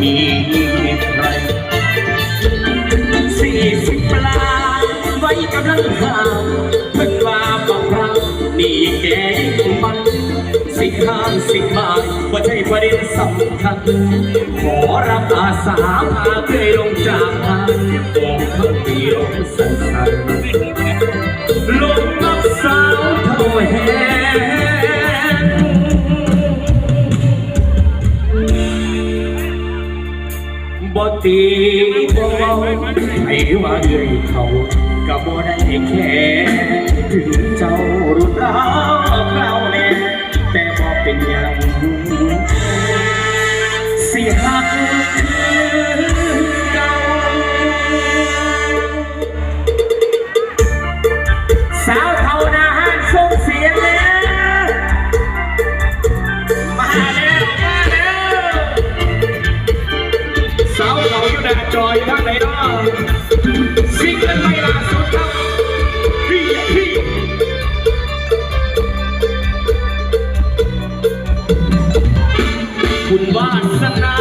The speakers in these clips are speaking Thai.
มีใครสี่สิบปลาไว้กำลังหาเพิ่งว่าบอกเรานี่แกยิ่งมัน สิข้างสิบายว่าใช่ประเด็นสำคัญ ขอรับอาสาพาเคยลงจากทางบอกคำเดียวสั้นๆลงนักสาวเท่าแห ตีบ่ให้ว่าเรื่อยเขาก็บ่ได้แค่ถึงเจ้ารุ่นเราวเราวแน่แต่บ่เป็นหยังสิหักคือเก่าสาวาวเขาอยู่หน้าจอยู่ทางไหนเนาะซิงเกิลใหม่ล่าสุดครับพี่พี่คุณวาสนา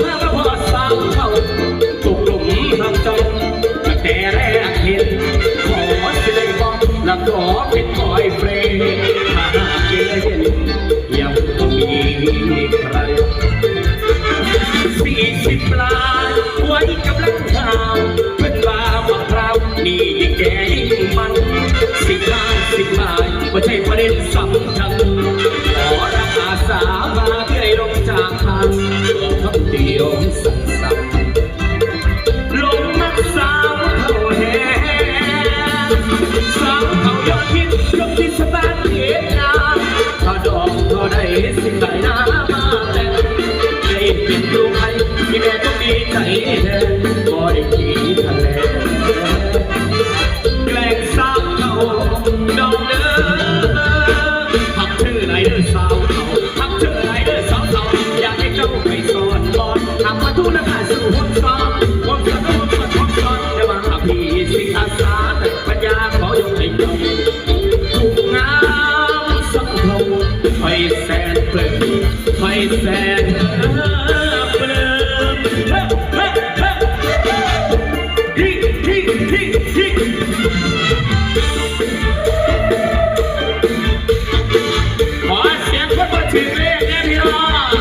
พระพ่อสาวเขาตกหลุมทางจ้าตั้งแต่แรกเห็นขอจะได้บอกและขอเป็นบอย สิบล้านว่าใช่ประเด็นสำคัญขอรับอาสามาใกล้ลงจากทางบอคำเดียวสั้น แสนเปลืองเฮ้เฮ้เฮ้ฮิฮิฮิฮิขอเสียงคนมาถึงเลขเนี่พี่น้อง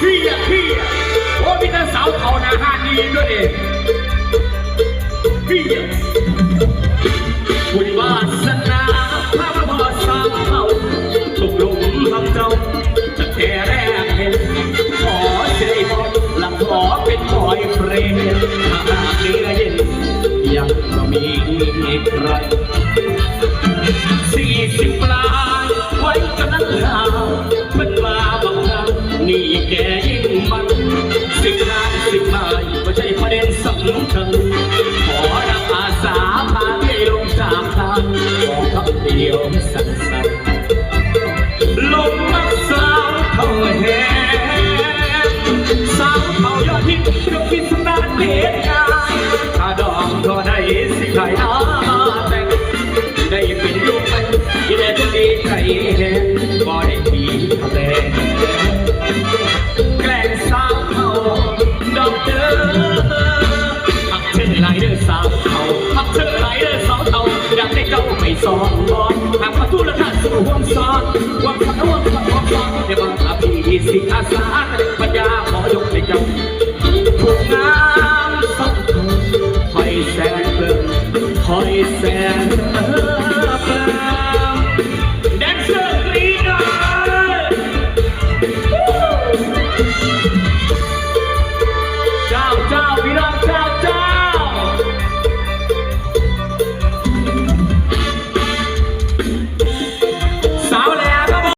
พี่อะพี่อะโอ้มีแต่สาวเขาหน้าห้านดีด้วยเองพี่อะีใครสี่สิบปลายไว้กำลังหาวมันมาบังคับนี่แกยิ่งมันสิบล้านสิบไม้ไม่ใช่ประเด็นสำคัญขอรับอาสาพาให้ลงจากทางขอคำเดียวสั้นๆลงมักสาวเท่าแหงสาวเขายอดฮิตยกพิสดารเด็ด สอนบอนหากประตูละท่าสู่ห่วงซ้อนวงซ้อนห่วงซ้อนห่วงซ้อนเดี๋ยวบังคับพี่สิอาสา